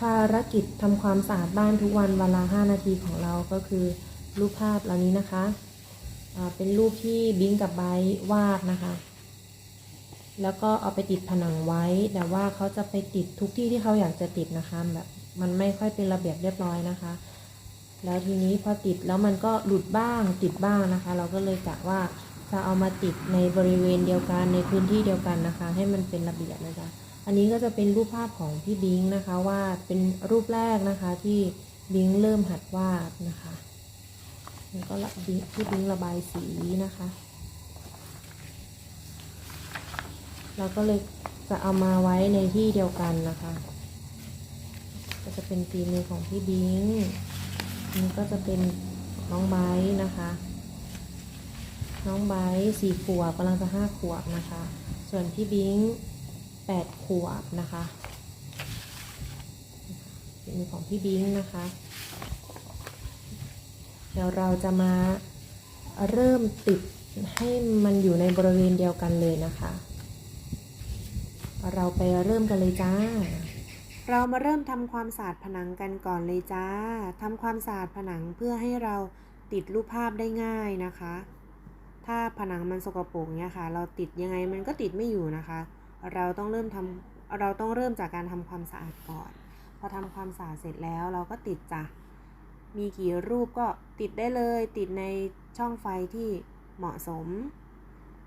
ภารกิจทำความสะอาดบ้านทุกวันวันละ5นาทีของเราก็คือรูปภาพเหล่านี้นะคะ เป็นรูปที่บิงกับไบวาดนะคะ แล้วก็เอาไปติดผนังไว้ แต่ว่าเขาจะไปติดทุกที่ที่เขาอยากจะติดนะคะแบบมันไม่ค่อยเป็นระเบียบเรียบร้อยนะคะ แล้วทีนี้พอติดแล้วมันก็หลุดบ้างติดบ้างนะคะ เราก็เลยกะว่าจะเอามาติดในบริเวณเดียวกันในพื้นที่เดียวกันนะคะ ให้มันเป็นระเบียบนะคะอันนี้ก็จะเป็นรูปภาพของพี่บิงนะคะวาดเป็นรูปแรกนะคะที่บิงเริ่มหัดวาดนะคะแล้วก็ละพี่บิงระบายสีนะคะเราก็เลยจะเอามาไว้ในที่เดียวกันนะคะ ก็จะเป็นฝีมือของพี่บิงนี่ก็จะเป็นน้องไบนะคะ น้องไบสี่ขวบกำลังจะห้าขวบนะคะ ส่วนพี่บิง แปดขวบนะคะฝีมือของพี่บิงนะคะ เดี๋ยวเราจะมาเริ่มติดให้มันอยู่ในบริเวณเดียวกันเลยนะคะ เราไปเริ่มกันเลยจ้า เรามาเริ่มทำความสะอาดผนังกันก่อนเลยจ้าทำความสะอาดผนังเพื่อให้เราติดรูปภาพได้ง่ายนะคะ ถ้าผนังมันสกปรกเนี่ยค่ะ เราติดยังไงมันก็ติดไม่อยู่นะคะ เราต้องเริ่มทำเราต้องเริ่มจากการทำความสะอาดก่อน พอทำความสะอาดเสร็จแล้วเราก็ติดจ้ะมีกี่รูปก็ติดได้เลย ติดในช่องไฟที่เหมาะสม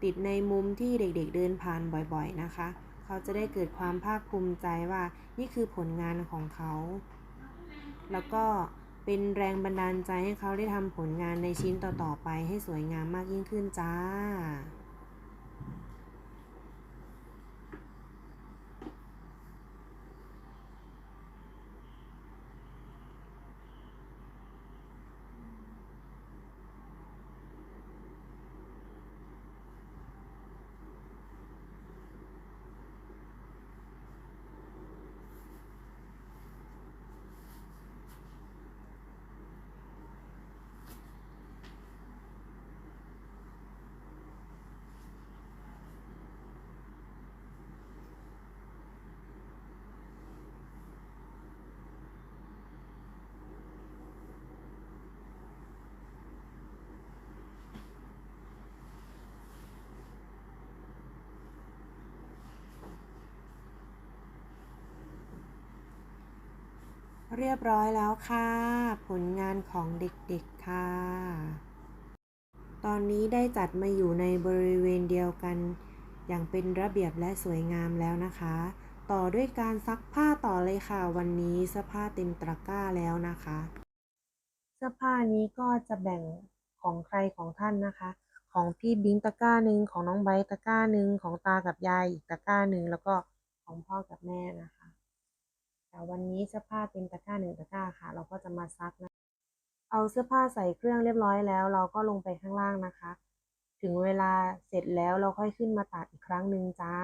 ติดในมุมที่เด็กๆเดินผ่านบ่อยๆนะคะ เขาจะได้เกิดความภาคภูมิใจว่านี่คือผลงานของเขา แล้วก็เป็นแรงบันดาลใจให้เขาได้ทำผลงานในชิ้นต่อๆไปให้สวยงามมากยิ่งขึ้นจ้า เรียบร้อยแล้วค่ะ ผลงานของเด็กๆค่ะ ตอนนี้ได้จัดมาอยู่ในบริเวณเดียวกัน อย่างเป็นระเบียบและสวยงามแล้วนะคะ ต่อด้วยการซักผ้าต่อเลยค่ะ วันนี้เสื้อผ้าเต็มตะกร้าแล้วนะคะ เสื้อผ้านี้ก็จะแบ่งของใครของท่านนะคะ ของพี่บิงตะกร้าหนึ่งของน้องไบตะกร้าหนึ่งของตากับยายอีกตะกร้าหนึ่งแล้วก็ของพ่อกับแม่นะคะ แต่วันนี้เสื้อผ้าเต็มตะกร้าหนึ่งตะกร้าค่ะ เราก็จะมาซักนะ เอาเสื้อผ้าใส่เครื่องเรียบร้อยแล้ว เราก็ลงไปข้างล่างนะคะ ถึงเวลาเสร็จแล้วเราค่อยขึ้นมาตากอีกครั้งหนึ่งจ้า